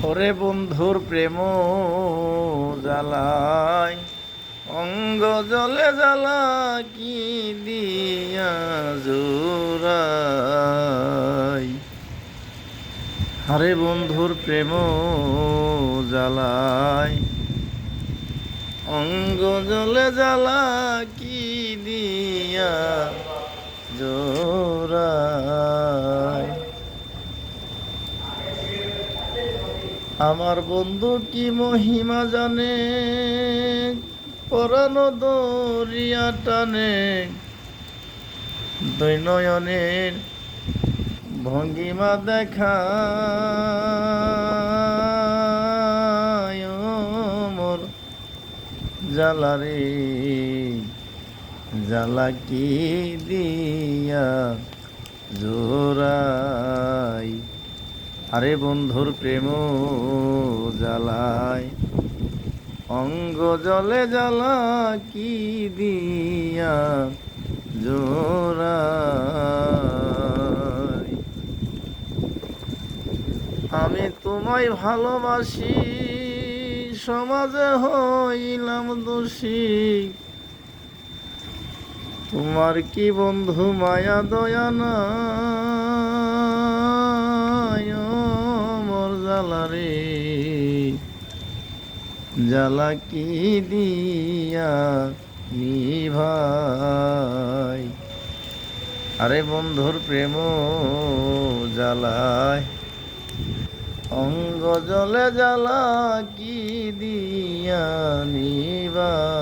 ওরে বন্ধুর প্রেম জ্বালায় অঙ্গ জলে জ্বালা কি দিয়া জোরাই আরে বন্ধুর প্রেম জ্বালায় অঙ্গ জলে জ্বালা কি দিয়া জোরাই আমার বন্ধু কি মহিমা জানে? পরানো দরিয়া টানে। দৈনয়নের ভঙ্গিমা দেখা। মোর জ্বালারে, জ্বালা কি দিয়া জোরাই আরে বন্ধুর প্রেম জ্বালায়, অঙ্গ জলে জ্বালা কি দিয়া জোরাই আমি তোমায় ভালোবাসি, সমাজে হইলাম দোষী। তোমার কি বন্ধু মায়া, দয়া নাই? মোর জ্বালারে জ্বালা কি দিয়া নিভাই আরে বন্ধুর প্রেম জ্বালায় অঙ্গ জলে জ্বালা কি দিয়া নিবাই